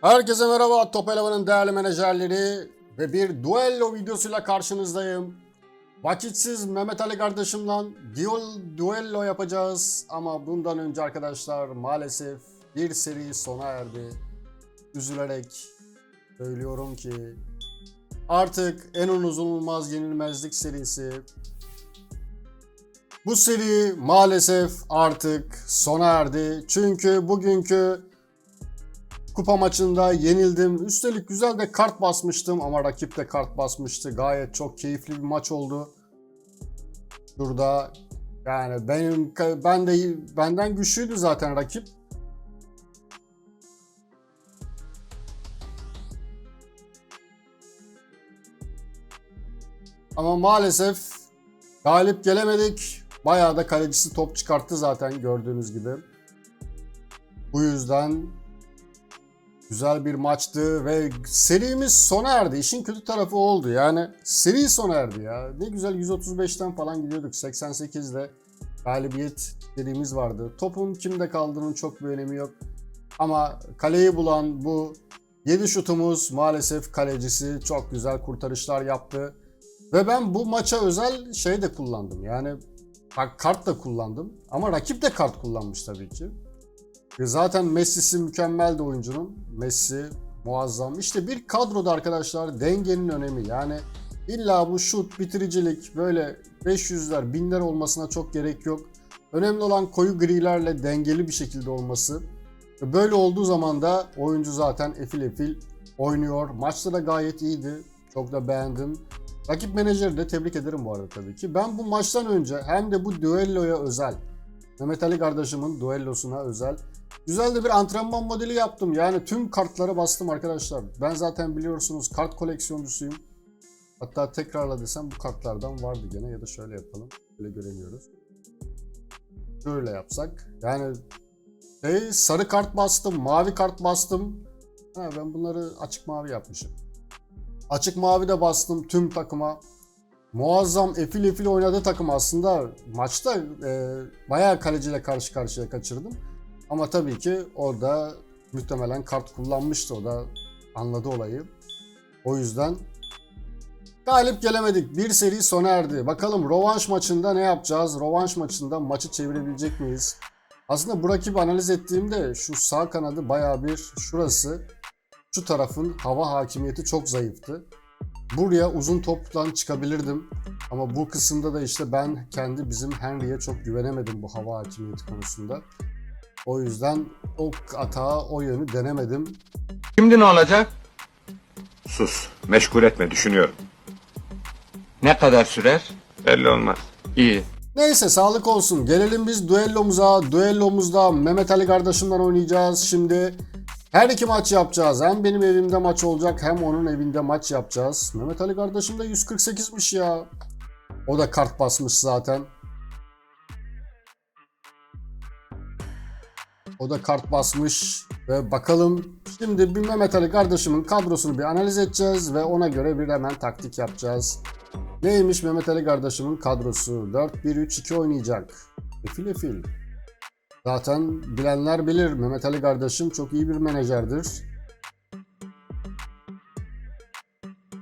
Herkese merhaba Top Eleven'ın değerli menajerleri ve bir duello videosuyla karşınızdayım. Vakitsiz Mehmet Ali kardeşimle duel, duello yapacağız ama bundan önce arkadaşlar maalesef bir seri sona erdi. Üzülerek söylüyorum ki artık en unutulmaz yenilmezlik serisi bu seri maalesef artık sona erdi. Çünkü bugünkü kupa maçında yenildim. Üstelik güzel de kart basmıştım ama rakip de kart basmıştı. Gayet çok keyifli bir maç oldu. Şurada yani benim ben de benden güçlüydü zaten rakip. Ama maalesef galip gelemedik. Bayağı da kalecisi top çıkarttı zaten gördüğünüz gibi. Bu yüzden Güzel bir maçtı ve serimiz sona erdi. İşin kötü tarafı oldu. Yani seri sona erdi ya. Ne güzel 135'ten falan gidiyorduk. 88'de galibiyet serimiz vardı. Topun kimde kaldığının çok bir önemi yok. Ama kaleyi bulan bu 7 şutumuz maalesef kalecisi çok güzel kurtarışlar yaptı. Ve ben bu maça özel şey de kullandım. Yani kart da kullandım. Ama rakip de kart kullanmış tabii ki. Ve Zaten Messi'si mükemmeldi oyuncunun. Messi muazzam. İşte bir kadroda arkadaşlar dengenin önemi. Yani illa bu şut, bitiricilik böyle 500'ler, binler olmasına çok gerek yok. Önemli olan koyu grilerle dengeli bir şekilde olması. Ve Böyle olduğu zaman da oyuncu zaten efil efil oynuyor. Maçta da gayet iyiydi. Çok da beğendim. Rakip menajeri de tebrik ederim bu arada tabii ki. Ben bu maçtan önce hem de bu düelloya özel, Mehmet Ali kardeşimin düellosuna özel Güzel de bir antrenman modeli yaptım. Yani tüm kartlara bastım arkadaşlar. Ben zaten biliyorsunuz kart koleksiyoncusuyum. Hatta tekrarla desem bu kartlardan vardı gene ya da şöyle yapalım. Böyle göremiyoruz. Böyle yapsak. Yani şey, sarı kart bastım, mavi kart bastım. Ha, ben bunları açık mavi yapmışım. Açık mavi de bastım tüm takıma. Muazzam efil efil oynadı takım aslında. Maçta e, bayağı kaleciyle karşı karşıya kaçırdım. Ama tabii ki orada muhtemelen kart kullanmıştı. O da anladı olayı. O yüzden galip gelemedik. Bir seri sona erdi. Bakalım rovanş maçında ne yapacağız? Rovanş maçında maçı çevirebilecek miyiz? Aslında bu rakibi analiz ettiğimde şu sağ kanadı bayağı bir şurası şu tarafın hava hakimiyeti çok zayıftı. Buraya uzun toptan çıkabilirdim. Ama bu kısımda da işte ben kendi bizim Henry'e çok güvenemedim bu hava hakimiyeti konusunda. O yüzden o atağı, o yönü denemedim. Şimdi ne olacak? Sus. Meşgul etme düşünüyorum. Ne kadar sürer? Belli olmaz. İyi. Neyse sağlık olsun. Gelelim biz düellomuza. Düellomuzda Mehmet Ali kardeşimden oynayacağız. Şimdi her iki maç yapacağız. Hem benim evimde maç olacak hem onun evinde maç yapacağız. Mehmet Ali kardeşim de 148'miş ya. O da kart basmış zaten. O da kart basmış ve bakalım şimdi bir Mehmet Ali kardeşimin kadrosunu bir analiz edeceğiz ve ona göre bir hemen taktik yapacağız. Neymiş Mehmet Ali kardeşimin kadrosu? 4-1-3-2 oynayacak. Efil efil. Zaten bilenler bilir Mehmet Ali kardeşim çok iyi bir menajerdir.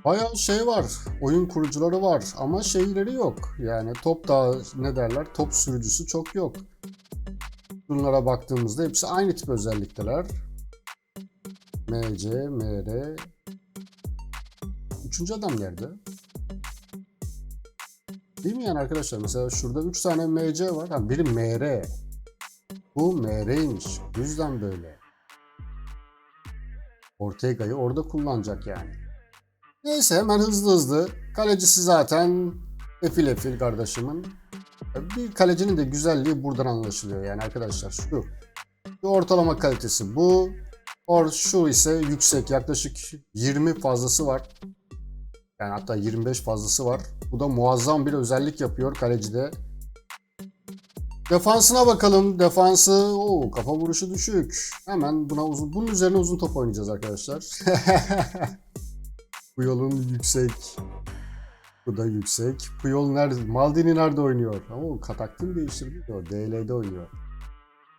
Bayağı şey var, oyun kurucuları var ama şeyleri yok. Yani top da ne derler, top sürücüsü çok yok. Bunlara baktığımızda hepsi aynı tip özellikteler. MC, MR. Üçüncü adam nerede? Değil mi yani arkadaşlar? Mesela şurada 3 tane MC var. Ha, biri MR. Bu MR'ymiş. Yüzden böyle. Ortega'yı orada kullanacak yani. Neyse hemen hızlı hızlı. Kalecisi zaten efil efil kardeşimin. Bir kalecinin de güzelliği buradan anlaşılıyor yani arkadaşlar. Şu. Şu ortalama kalitesi bu. Or şu ise yüksek yaklaşık 20 fazlası var. Yani hatta 25 fazlası var. Bu da muazzam bir özellik yapıyor kalecide. Defansına bakalım. Defansı o kafa vuruşu düşük. Hemen buna uzun bunun üzerine uzun top oynayacağız arkadaşlar. Bu yolun yüksek. Bu da yüksek. Bu yol nerede? Maldini nerede oynuyor? Ama o kataktin değiştirdi. O DL'de oynuyor.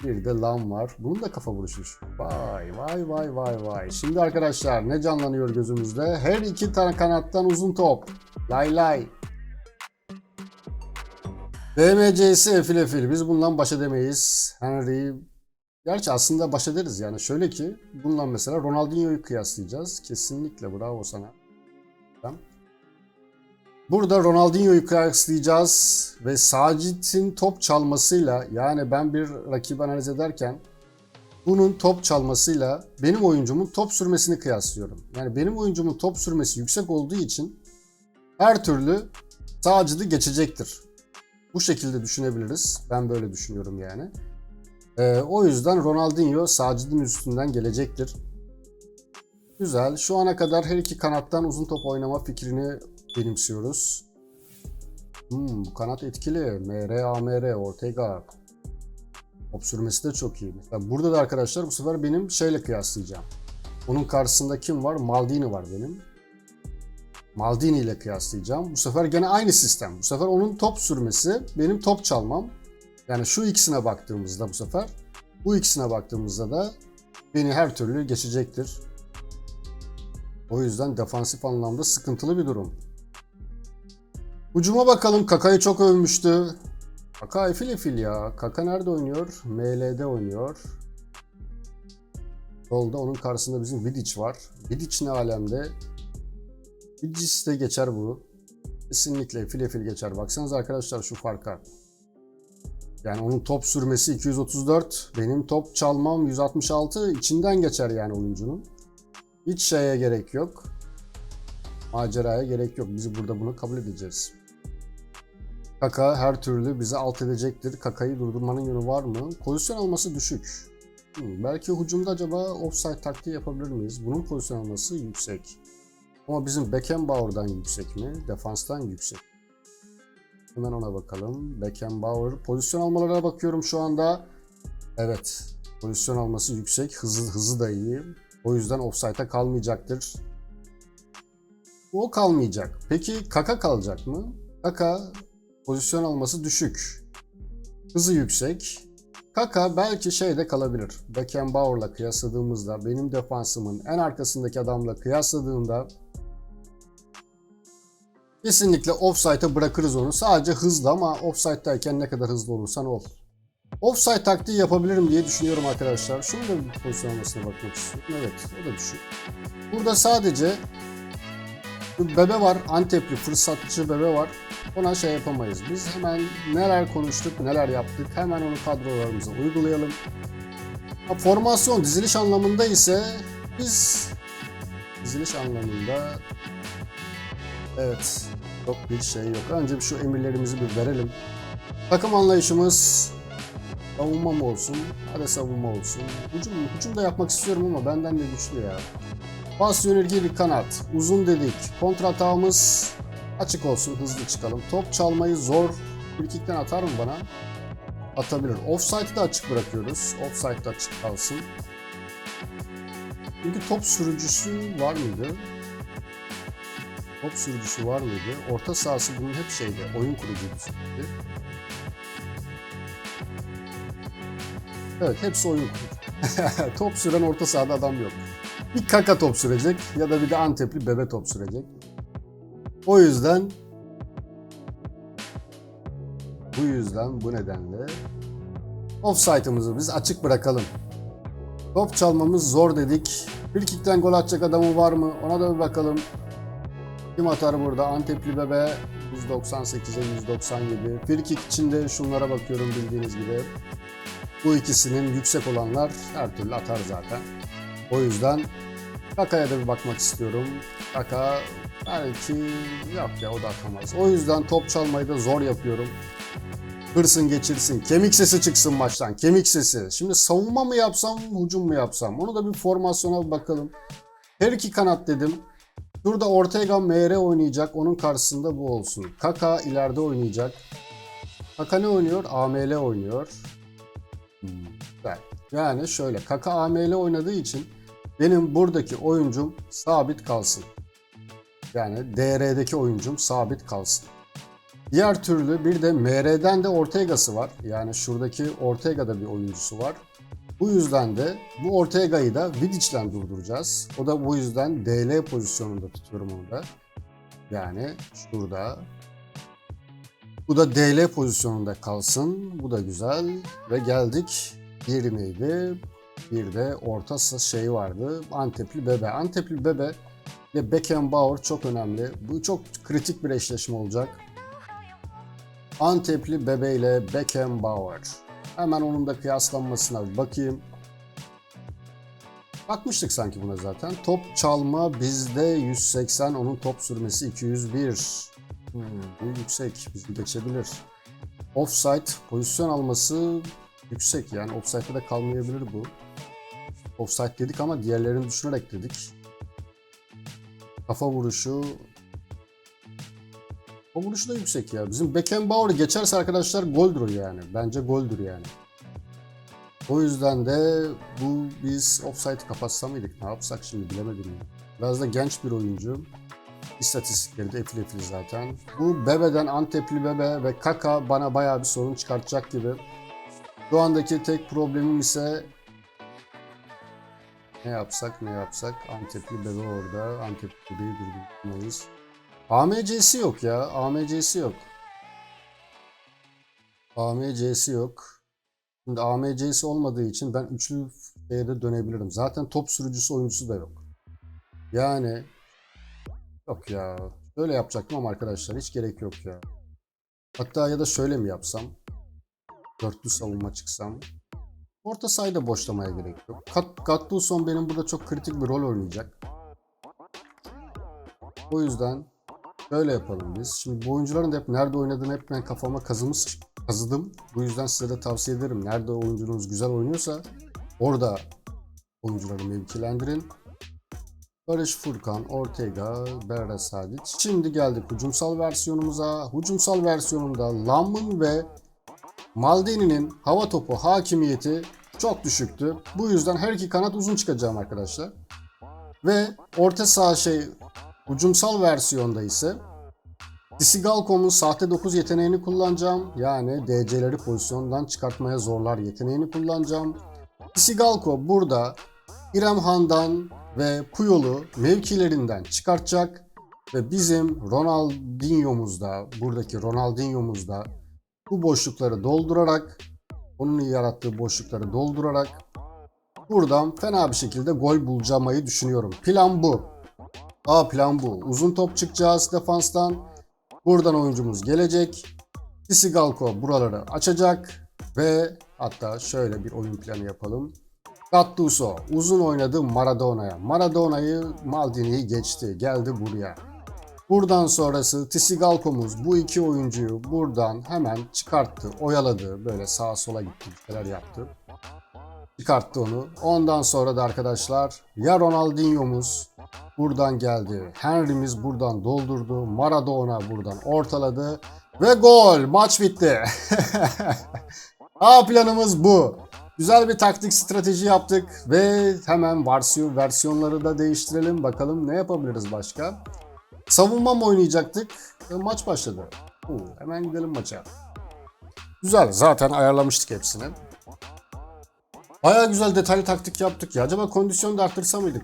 Bir de Lam var. Bunun da kafa vuruşmuş. Vay vay vay vay vay. Şimdi arkadaşlar ne canlanıyor gözümüzde? Her iki tane kanattan uzun top. Lay lay. DMC'si efil efil. Biz bundan baş edemeyiz. Henry Gerçi aslında baş ederiz yani. Şöyle ki bununla mesela Ronaldinho'yu kıyaslayacağız. Kesinlikle bravo sana. Burada Ronaldinho'yu kıyaslayacağız ve Sacit'in top çalmasıyla yani ben bir rakibi analiz ederken bunun top çalmasıyla benim oyuncumun top sürmesini kıyaslıyorum. Yani benim oyuncumun top sürmesi yüksek olduğu için her türlü Sacit'i geçecektir. Bu şekilde düşünebiliriz. Ben böyle düşünüyorum yani. Ee, o yüzden Ronaldinho Sacit'in üstünden gelecektir. Güzel. Şu ana kadar her iki kanattan uzun top oynama fikrini benimsiyoruz. Hmm, bu kanat etkili. MR, AMR, Ortega. Top sürmesi de çok iyi. Mesela burada da arkadaşlar bu sefer benim şeyle kıyaslayacağım. Onun karşısında kim var? Maldini var benim. Maldini ile kıyaslayacağım. Bu sefer gene aynı sistem. Bu sefer onun top sürmesi, benim top çalmam. Yani şu ikisine baktığımızda bu sefer, bu ikisine baktığımızda da beni her türlü geçecektir. O yüzden defansif anlamda sıkıntılı bir durum. Ucuma bakalım. Kaka'yı çok övmüştü. Kaka efil efil ya. Kaka nerede oynuyor? ML'de oynuyor. Solda onun karşısında bizim Vidic var. Vidic ne alemde? Vidic de geçer bu. Kesinlikle efil efil geçer. Baksanıza arkadaşlar şu farka. Yani onun top sürmesi 234. Benim top çalmam 166. içinden geçer yani oyuncunun. Hiç şeye gerek yok. Maceraya gerek yok. Biz burada bunu kabul edeceğiz. Kaka her türlü bizi alt edecektir. Kaka'yı durdurmanın yönü var mı? Pozisyon alması düşük. Hmm, belki hücumda acaba offside taktiği yapabilir miyiz? Bunun pozisyon alması yüksek. Ama bizim Beckenbauer'dan yüksek mi? Defanstan yüksek. Hemen ona bakalım. Beckenbauer. Pozisyon almalarına bakıyorum şu anda. Evet. Pozisyon alması yüksek. Hızı, hızı da iyi. O yüzden offside'a kalmayacaktır. O kalmayacak. Peki Kaka kalacak mı? Kaka pozisyon alması düşük. Hızı yüksek. Kaka belki şeyde kalabilir. Beckenbauer'la kıyasladığımızda benim defansımın en arkasındaki adamla kıyasladığımda kesinlikle offside'a bırakırız onu. Sadece hızlı ama offside'dayken ne kadar hızlı olursan ol. Offside taktiği yapabilirim diye düşünüyorum arkadaşlar. Şunu da bir pozisyon almasına bakmak istiyorum. Evet o da düşük. Burada sadece bebe var. Antepli fırsatçı bebe var. Ona şey yapamayız. Biz hemen neler konuştuk, neler yaptık hemen onu kadrolarımıza uygulayalım. Formasyon diziliş anlamında ise biz diziliş anlamında evet çok bir şey yok. Önce bir şu emirlerimizi bir verelim. Takım anlayışımız savunma mı olsun? Hadi savunma olsun. Hücum, hücum da yapmak istiyorum ama benden de güçlü ya. Pas yönelgeli kanat. Uzun dedik. Kontratağımız açık olsun. Hızlı çıkalım. Top çalmayı zor. Frikikten atar mı bana? Atabilir. Offside'ı da açık bırakıyoruz. Offside da açık kalsın. Çünkü top sürücüsü var mıydı? Top sürücüsü var mıydı? Orta sahası bunun hep şeyde. Oyun kurucuydu. Evet hepsi oyun kurucu. top süren orta sahada adam yok. Bir kaka top sürecek ya da bir de Antepli bebe top sürecek. O yüzden bu yüzden bu nedenle offside'ımızı biz açık bırakalım. Top çalmamız zor dedik. Bir kickten gol atacak adamı var mı? Ona da bir bakalım. Kim atar burada? Antepli bebe 198'e 197. Frikik içinde şunlara bakıyorum bildiğiniz gibi. Bu ikisinin yüksek olanlar her türlü atar zaten. O yüzden Kaka'ya da bir bakmak istiyorum. Kaka belki yok ya o da atamaz. O yüzden top çalmayı da zor yapıyorum. Hırsın geçirsin. Kemik sesi çıksın maçtan. Kemik sesi. Şimdi savunma mı yapsam, hücum mu yapsam? Onu da bir formasyona bir bakalım. Her iki kanat dedim. Burada Ortega MR oynayacak. Onun karşısında bu olsun. Kaka ileride oynayacak. Kaka ne oynuyor? AML oynuyor. Hmm. Yani şöyle Kaka AML oynadığı için benim buradaki oyuncum sabit kalsın. Yani DR'deki oyuncum sabit kalsın. Diğer türlü bir de MR'den de Ortega'sı var. Yani şuradaki Ortega'da bir oyuncusu var. Bu yüzden de bu Ortega'yı da Vidic'den durduracağız. O da bu yüzden DL pozisyonunda tutuyorum onu da. Yani şurada. Bu da DL pozisyonunda kalsın. Bu da güzel. Ve geldik. Diğeri neydi? Bir de orta şey vardı. Antepli Bebe. Antepli Bebe ile Beckenbauer çok önemli. Bu çok kritik bir eşleşme olacak. Antepli Bebe ile Beckenbauer. Hemen onun da kıyaslanmasına bir bakayım. Bakmıştık sanki buna zaten. Top çalma bizde 180, onun top sürmesi 201. Hmm, bu yüksek, bizi geçebilir. Offside pozisyon alması yüksek yani offside'da da kalmayabilir bu. Offside dedik ama diğerlerini düşünerek dedik. Kafa vuruşu o vuruşu da yüksek ya. Bizim Beckenbauer geçerse arkadaşlar goldür yani. Bence goldür yani. O yüzden de bu biz offside kapatsa mıydık? Ne yapsak şimdi bilemedim ya. Biraz da genç bir oyuncu. İstatistikleri de efil efil zaten. Bu Bebe'den Antepli Bebe ve Kaka bana bayağı bir sorun çıkartacak gibi. Şu andaki tek problemim ise ne yapsak ne yapsak Antepli Bebe orada. Antepli Bebe'yi durdurmalıyız. AMC'si yok ya. AMC'si yok. AMC'si yok. Şimdi AMC'si olmadığı için ben üçlü şeye dönebilirim. Zaten top sürücüsü oyuncusu da yok. Yani yok ya. Böyle yapacaktım ama arkadaşlar hiç gerek yok ya. Hatta ya da şöyle mi yapsam? Dörtlü savunma çıksam. Orta sahayı da boşlamaya gerek yok. Gat Gattuso benim burada çok kritik bir rol oynayacak. O yüzden Şöyle yapalım biz. Şimdi bu oyuncuların da hep nerede oynadığını hep ben kafama kazımış, kazıdım. Bu yüzden size de tavsiye ederim. Nerede oyuncunuz güzel oynuyorsa orada oyuncuları mevkilendirin. Barış Furkan, Ortega, Berra Sadic. Şimdi geldik hücumsal versiyonumuza. Hücumsal versiyonunda Lam'ın ve Maldini'nin hava topu hakimiyeti çok düşüktü. Bu yüzden her iki kanat uzun çıkacağım arkadaşlar. Ve orta saha şey Hücumsal versiyonda ise Disigalkom'un sahte 9 yeteneğini kullanacağım. Yani DC'leri pozisyondan çıkartmaya zorlar yeteneğini kullanacağım. Disigalko burada İrem Han'dan ve Puyol'u mevkilerinden çıkartacak ve bizim Ronaldinho'muzda, buradaki Ronaldinho'muzda bu boşlukları doldurarak, onun yarattığı boşlukları doldurarak buradan fena bir şekilde gol bulacamayı düşünüyorum. Plan bu. A plan bu. Uzun top çıkacağız defanstan. Buradan oyuncumuz gelecek. Disigalko buraları açacak. Ve hatta şöyle bir oyun planı yapalım. Gattuso uzun oynadı Maradona'ya. Maradona'yı Maldini'yi geçti. Geldi buraya. Buradan sonrası Tisigalko'muz bu iki oyuncuyu buradan hemen çıkarttı, oyaladı. Böyle sağa sola gitti, şeyler yaptı. Çıkarttı onu. Ondan sonra da arkadaşlar ya Ronaldinho'muz buradan geldi. Henry'miz buradan doldurdu. Maradona buradan ortaladı. Ve gol. Maç bitti. A planımız bu. Güzel bir taktik strateji yaptık ve hemen versiyon versiyonları da değiştirelim. Bakalım ne yapabiliriz başka. Savunma mı oynayacaktık? E, maç başladı. Oo, hemen gidelim maça. Güzel. Zaten ayarlamıştık hepsini. Baya güzel detaylı taktik yaptık ya. Acaba kondisyonu da arttırsa mıydık?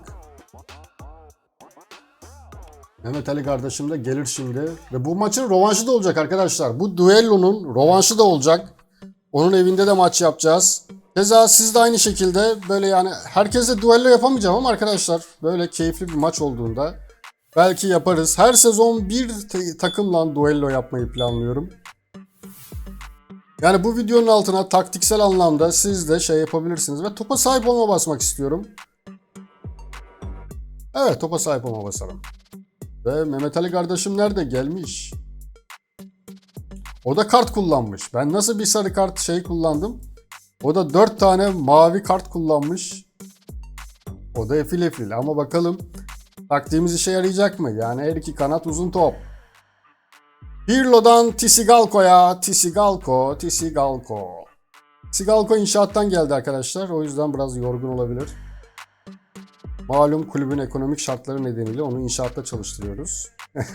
Mehmet Ali kardeşim de gelir şimdi. Ve bu maçın rovanşı da olacak arkadaşlar. Bu duellonun rovanşı da olacak. Onun evinde de maç yapacağız. Keza siz de aynı şekilde böyle yani herkesle duello yapamayacağım ama arkadaşlar böyle keyifli bir maç olduğunda belki yaparız. Her sezon bir takımla duello yapmayı planlıyorum. Yani bu videonun altına taktiksel anlamda siz de şey yapabilirsiniz ve topa sahip olma basmak istiyorum. Evet topa sahip olma basalım. Ve Mehmet Ali kardeşim nerede? Gelmiş. O da kart kullanmış. Ben nasıl bir sarı kart şey kullandım? O da 4 tane mavi kart kullanmış. O da efil efil ama bakalım taktiğimiz işe yarayacak mı? Yani her iki kanat uzun top. Pirlo'dan Tisigalko'ya. Tisigalko, Tisigalko. Tisigalko inşaattan geldi arkadaşlar. O yüzden biraz yorgun olabilir. Malum kulübün ekonomik şartları nedeniyle onu inşaatta çalıştırıyoruz.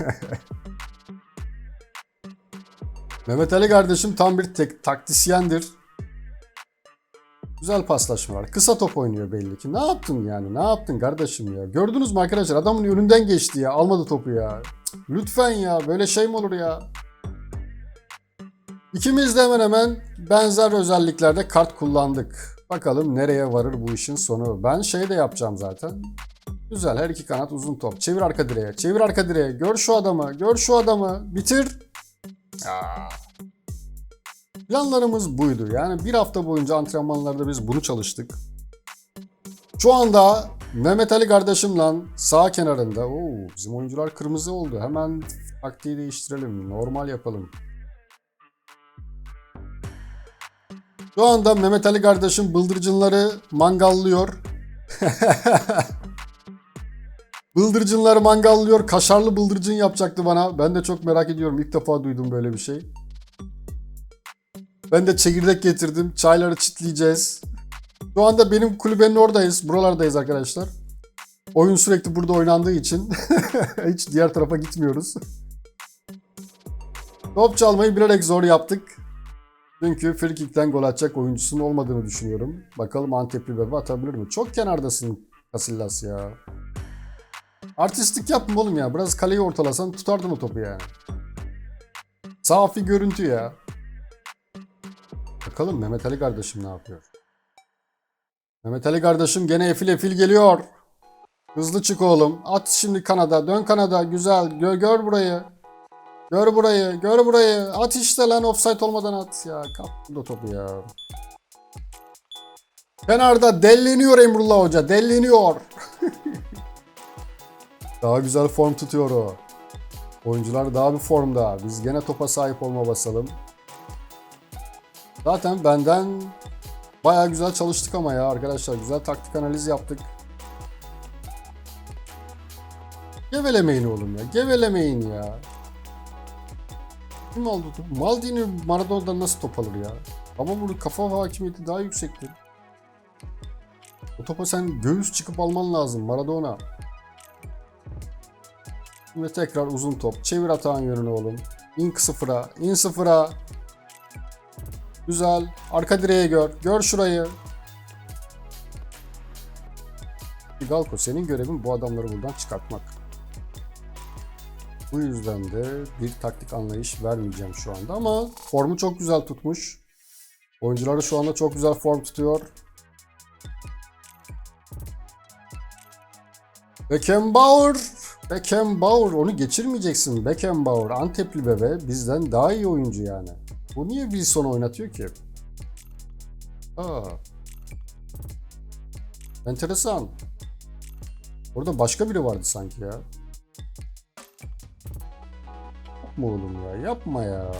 Mehmet Ali kardeşim tam bir tek taktisyendir. Güzel paslaşmalar. Kısa top oynuyor belli ki. Ne yaptın yani? Ne yaptın kardeşim ya? Gördünüz mü arkadaşlar? Adamın önünden geçti ya. Almadı topu ya. Lütfen ya. Böyle şey mi olur ya? İkimiz de hemen hemen benzer özelliklerde kart kullandık. Bakalım nereye varır bu işin sonu. Ben şey de yapacağım zaten. Güzel her iki kanat uzun top. Çevir arka direğe. Çevir arka direğe. Gör şu adamı. Gör şu adamı. Bitir. Ya. Planlarımız buydu. Yani bir hafta boyunca antrenmanlarda biz bunu çalıştık. Şu anda Mehmet Ali kardeşimle sağ kenarında. Oo, bizim oyuncular kırmızı oldu. Hemen taktiği değiştirelim. Normal yapalım. Şu anda Mehmet Ali kardeşim bıldırcınları mangallıyor. bıldırcınları mangallıyor. Kaşarlı bıldırcın yapacaktı bana. Ben de çok merak ediyorum. İlk defa duydum böyle bir şey. Ben de çekirdek getirdim. Çayları çitleyeceğiz. Şu anda benim kulübenin oradayız. Buralardayız arkadaşlar. Oyun sürekli burada oynandığı için hiç diğer tarafa gitmiyoruz. Top çalmayı bilerek zor yaptık. Çünkü free kick'ten gol atacak oyuncusunun olmadığını düşünüyorum. Bakalım Antepli bebe atabilir mi? Çok kenardasın Casillas ya. Artistlik yapma oğlum ya. Biraz kaleyi ortalasan tutardın o topu yani. Safi görüntü ya. Bakalım Mehmet Ali kardeşim ne yapıyor? Mehmet Ali kardeşim gene efil efil geliyor. Hızlı çık oğlum. At şimdi kanada. Dön kanada. Güzel. Gör, gör burayı. Gör burayı. Gör burayı. At işte lan offside olmadan at. Ya kaptı da topu ya. Kenarda delleniyor Emrullah Hoca. Delleniyor. daha güzel form tutuyor o. Oyuncular daha bir formda. Biz gene topa sahip olma basalım. Zaten benden baya güzel çalıştık ama ya arkadaşlar. Güzel taktik analiz yaptık. Gevelemeyin oğlum ya. Gevelemeyin ya. Kim aldı topu? Maldini Maradona'dan nasıl top alır ya? Ama bunun kafa hakimiyeti daha yüksektir. O topa sen göğüs çıkıp alman lazım Maradona. Ve tekrar uzun top. Çevir atağın yönünü oğlum. İn sıfıra. in sıfıra. Güzel. Arka direğe gör. Gör şurayı. Galko senin görevin bu adamları buradan çıkartmak. Bu yüzden de bir taktik anlayış vermeyeceğim şu anda ama formu çok güzel tutmuş. Oyuncuları şu anda çok güzel form tutuyor. Beckenbauer. Beckenbauer. Onu geçirmeyeceksin. Beckenbauer. Antepli bebe bizden daha iyi oyuncu yani. Bu niye Wilson oynatıyor ki? Aa. Enteresan. Orada başka biri vardı sanki ya. Yapma oğlum ya. Yapma ya.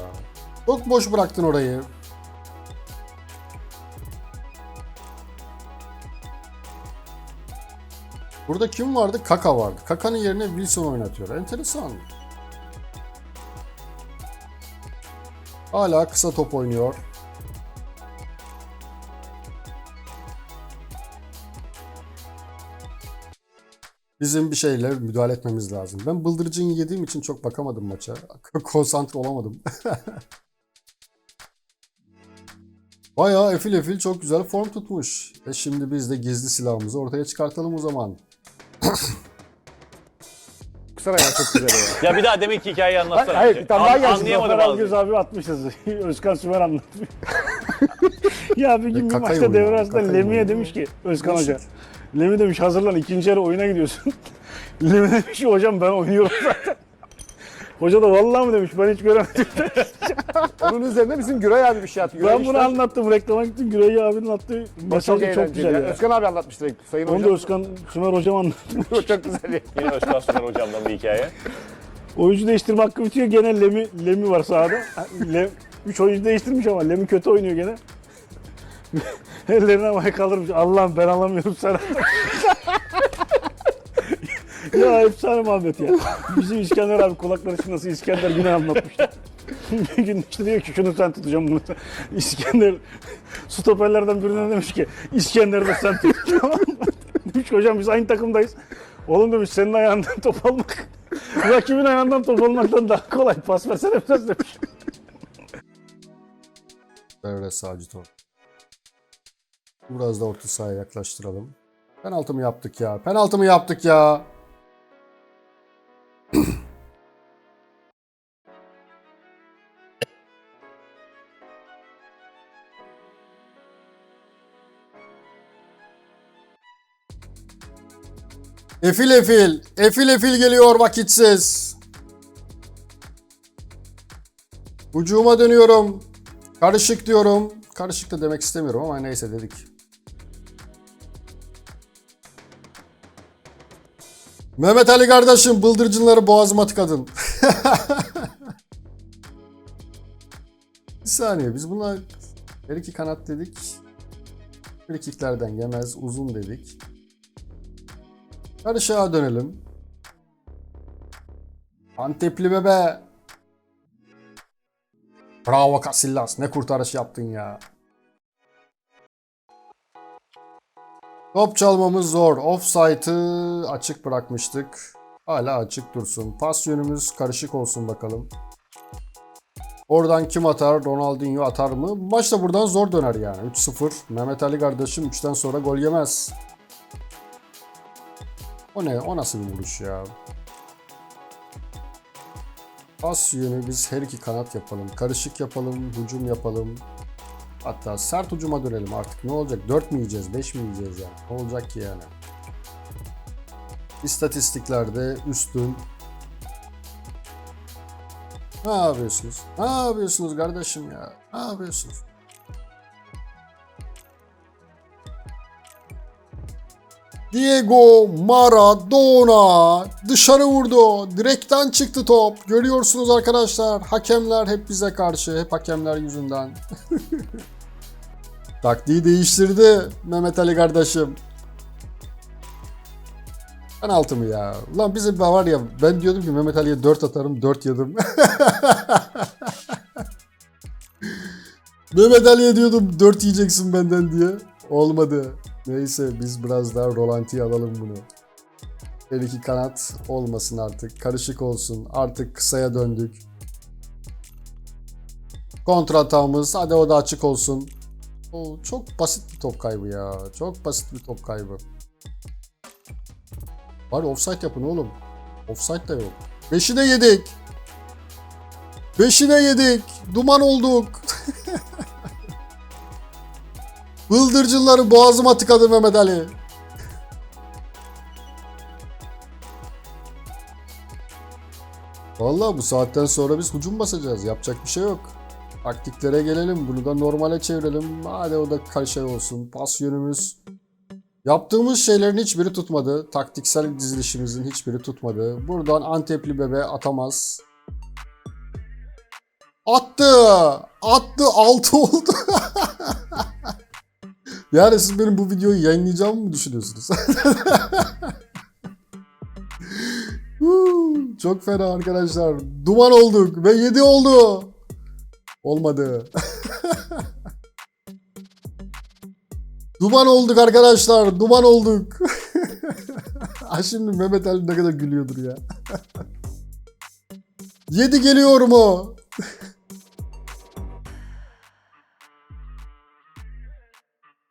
Çok boş bıraktın orayı. Burada kim vardı? Kaka vardı. Kaka'nın yerine Wilson oynatıyor. Enteresan. Hala kısa top oynuyor. Bizim bir şeyle müdahale etmemiz lazım. Ben bıldırıcını yediğim için çok bakamadım maça. Konsantre olamadım. Bayağı efil efil çok güzel form tutmuş. E şimdi biz de gizli silahımızı ortaya çıkartalım o zaman. Kusura ya çok güzel ya. Ya bir daha deminki hikayeyi anlatsana. Hayır bir tane daha An- gelsin. Anlayamadım Zafer ağzını. Algöz abi atmışız. Özkan Sümer anlatmış. ya bir gün bir kakayı maçta oynuyor, devre arasında kakayı Lemi'ye demiş ki Özkan. Hoca. Lemi demiş hazırlan ikinci yarı oyuna gidiyorsun. Lemi demiş ki hocam ben oynuyorum zaten. Hoca da vallahi mı demiş ben hiç göremedim. Onun üzerine bizim Güray abi bir şey atıyor. ben bunu anlattım reklama gittim Güray abinin attığı mesajı çok eğlenceli. güzel ya. ya. Özkan abi anlatmıştı sayın Onu da hocam. Özkan Sümer hocam anlattı. çok güzel. ya. Yine Özkan Sümer hocamdan bir hikaye. Oyuncu değiştirme hakkı bitiyor gene Lemi, Lemi var sahada. Lem, üç oyuncu değiştirmiş ama Lemi kötü oynuyor gene. Ellerini havaya kaldırmış. Allah'ım ben alamıyorum sana. Ya efsane muhabbet ya. Bizim İskender abi kulakları çınlasın İskender yine anlatmıştı. bir gün işte diyor ki şunu sen tutacağım bunu. İskender stoperlerden birine demiş ki İskender de sen tut. Demiş hocam biz aynı takımdayız. Oğlum demiş senin ayağından top almak rakibin ayağından top almaktan daha kolay. Pas versene biraz demiş. Devre sağcı top. Biraz da orta sahaya yaklaştıralım. Penaltı mı yaptık ya? Penaltı mı yaptık ya? Efil efil. Efil efil geliyor vakitsiz. Ucuma dönüyorum. Karışık diyorum. Karışık da demek istemiyorum ama neyse dedik. Mehmet Ali kardeşim bıldırcınları boğazıma tıkadın. Bir saniye biz buna her iki kanat dedik. Frikiklerden yemez uzun dedik. Karışığa dönelim. Antepli bebe. Bravo Casillas. Ne kurtarış yaptın ya. Top çalmamız zor. Offside'ı açık bırakmıştık. Hala açık dursun. Pas yönümüz karışık olsun bakalım. Oradan kim atar? Ronaldinho atar mı? Maç da buradan zor döner yani. 3-0. Mehmet Ali kardeşim 3'ten sonra gol yemez. O ne? O nasıl bir vuruş ya? Pas yönü biz her iki kanat yapalım. Karışık yapalım, hücum yapalım. Hatta sert hücuma dönelim artık. Ne olacak? 4 mü yiyeceğiz? 5 mi yiyeceğiz yani? Ne olacak ki yani? İstatistiklerde üstün. Ne yapıyorsunuz? Ne yapıyorsunuz kardeşim ya? Ne yapıyorsunuz? Diego Maradona dışarı vurdu. Direkten çıktı top. Görüyorsunuz arkadaşlar. Hakemler hep bize karşı. Hep hakemler yüzünden. Taktiği değiştirdi Mehmet Ali kardeşim. Penaltı mı ya? Ulan bizim var ya ben diyordum ki Mehmet Ali'ye 4 atarım 4 yedim. Mehmet Ali'ye diyordum 4 yiyeceksin benden diye. Olmadı. Neyse biz biraz daha rolantiye alalım bunu. Her iki kanat olmasın artık. Karışık olsun. Artık kısaya döndük. Kontra hatamız. Hadi o da açık olsun. O çok basit bir top kaybı ya. Çok basit bir top kaybı. Bari offside yapın oğlum. Offside da yok. Beşi de yedik. Beşi de yedik. Duman olduk. Bıldırcınları boğazıma tıkadı Mehmet Ali. Vallahi bu saatten sonra biz hücum basacağız. Yapacak bir şey yok. Taktiklere gelelim. Bunu da normale çevirelim. Hadi o da karşı olsun. Pas yönümüz. Yaptığımız şeylerin hiçbiri tutmadı. Taktiksel dizilişimizin hiçbiri tutmadı. Buradan Antepli bebe atamaz. Attı. Attı. Altı oldu. Yani siz benim bu videoyu yayınlayacağımı mı düşünüyorsunuz? Çok fena arkadaşlar. Duman olduk ve 7 oldu. Olmadı. Duman olduk arkadaşlar. Duman olduk. ha şimdi Mehmet Ali ne kadar gülüyordur ya. 7 geliyor mu?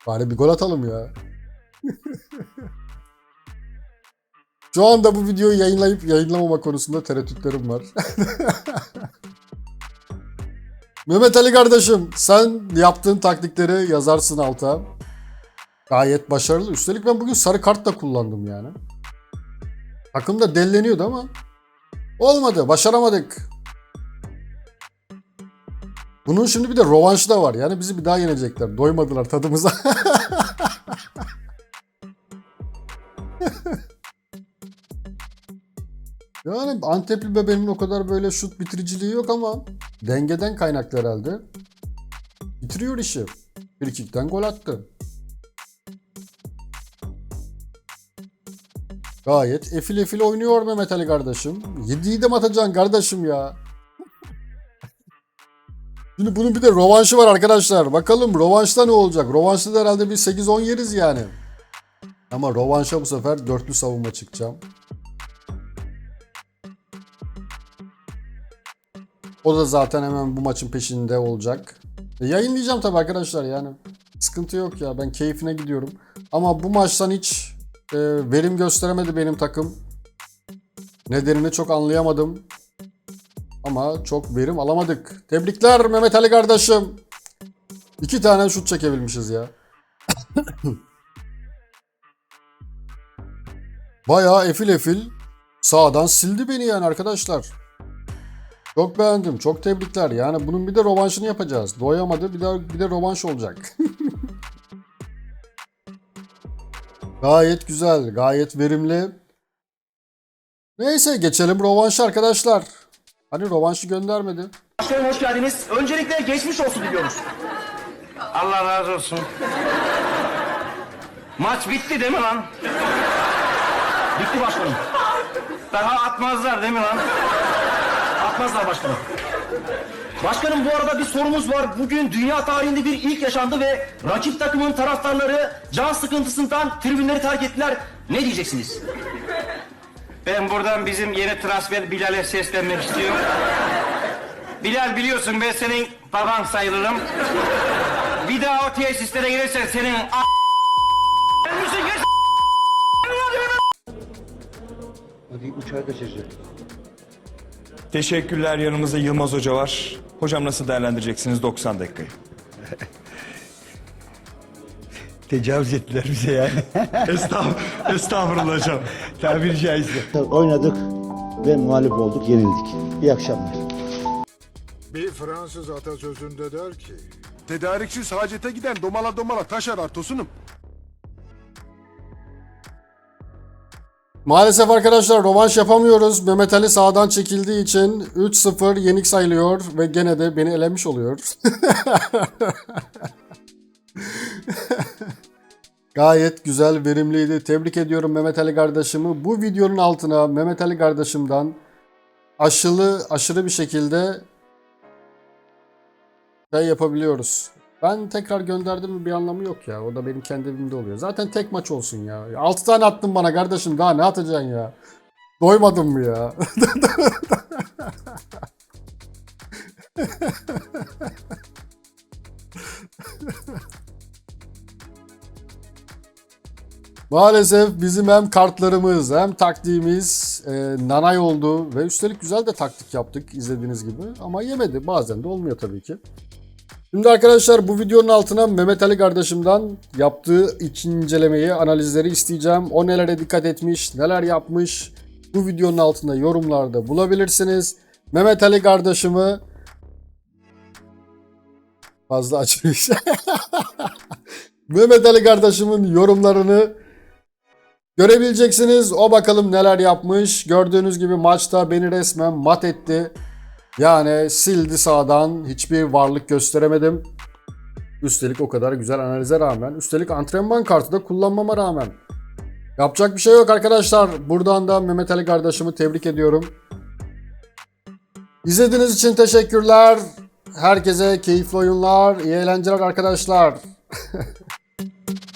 Bari bir gol atalım ya. Şu anda bu videoyu yayınlayıp yayınlamama konusunda tereddütlerim var. Mehmet Ali kardeşim sen yaptığın taktikleri yazarsın alta. Gayet başarılı. Üstelik ben bugün sarı kart da kullandım yani. Takım da delleniyordu ama olmadı. Başaramadık. Bunun şimdi bir de rovanşı da var. Yani bizi bir daha yenecekler. Doymadılar tadımıza. yani Antepli bebeğinin o kadar böyle şut bitiriciliği yok ama dengeden kaynaklı herhalde. Bitiriyor işi. Frikikten gol attı. Gayet efil efil oynuyor Mehmet Ali kardeşim. Yediği de mi atacaksın kardeşim ya? Şimdi bunun bir de rovanşı var arkadaşlar. Bakalım rovanşta ne olacak? Rovanşta da herhalde bir 8-10 yeriz yani. Ama rovanşa bu sefer dörtlü savunma çıkacağım. O da zaten hemen bu maçın peşinde olacak. E, yayınlayacağım tabii arkadaşlar yani. Sıkıntı yok ya ben keyfine gidiyorum. Ama bu maçtan hiç e, verim gösteremedi benim takım. Nedenini çok anlayamadım. Ama çok verim alamadık. Tebrikler Mehmet Ali kardeşim. İki tane şut çekebilmişiz ya. Bayağı efil efil sağdan sildi beni yani arkadaşlar. Çok beğendim. Çok tebrikler. Yani bunun bir de rovanşını yapacağız. Doyamadı. Bir de bir de rovanş olacak. gayet güzel. Gayet verimli. Neyse geçelim rovanşı arkadaşlar. Hani rovanşı göndermedi. Başkanım hoş geldiniz. Öncelikle geçmiş olsun diliyoruz. Allah razı olsun. Maç bitti değil mi lan? Bitti başkanım. Daha atmazlar değil mi lan? Atmazlar başkanım. Başkanım bu arada bir sorumuz var. Bugün dünya tarihinde bir ilk yaşandı ve rakip takımın taraftarları can sıkıntısından tribünleri terk ettiler. Ne diyeceksiniz? Ben buradan bizim yeni transfer Bilal'e seslenmek istiyorum. Bilal biliyorsun ben senin baban sayılırım. Bir daha o tesislere gelirsen senin a- Ölmüşsün, geç- Teşekkürler. Yanımızda Yılmaz Hoca var. Hocam nasıl değerlendireceksiniz 90 dakikayı? Tecavüz ettiler bize yani. Estağfurullah, estağfurullah hocam. Tabiri caizse. Oynadık ve muhalif olduk, yenildik. İyi akşamlar. Bir Fransız atasözünde der ki... Tedariksiz hacete giden domala domala taş arar tosunum. Maalesef arkadaşlar rovanş yapamıyoruz. Mehmet Ali sağdan çekildiği için 3-0 yenik sayılıyor ve gene de beni elemiş oluyor. Gayet güzel, verimliydi. Tebrik ediyorum Mehmet Ali kardeşimi. Bu videonun altına Mehmet Ali kardeşimden aşılı, aşırı bir şekilde şey yapabiliyoruz. Ben tekrar gönderdim bir anlamı yok ya. O da benim kendi evimde oluyor. Zaten tek maç olsun ya. 6 tane attın bana kardeşim daha ne atacaksın ya? Doymadın mı ya? Maalesef bizim hem kartlarımız hem taktiğimiz e, nanay oldu ve üstelik güzel de taktik yaptık izlediğiniz gibi ama yemedi. Bazen de olmuyor tabii ki. Şimdi arkadaşlar bu videonun altına Mehmet Ali kardeşimden yaptığı incelemeyi, analizleri isteyeceğim. O nelere dikkat etmiş, neler yapmış bu videonun altında yorumlarda bulabilirsiniz. Mehmet Ali kardeşimi fazla açmış. Mehmet Ali kardeşimin yorumlarını görebileceksiniz. O bakalım neler yapmış. Gördüğünüz gibi maçta beni resmen mat etti. Yani sildi sağdan. Hiçbir varlık gösteremedim. Üstelik o kadar güzel analize rağmen. Üstelik antrenman kartı da kullanmama rağmen. Yapacak bir şey yok arkadaşlar. Buradan da Mehmet Ali kardeşimi tebrik ediyorum. İzlediğiniz için teşekkürler. Herkese keyifli oyunlar, iyi eğlenceler arkadaşlar.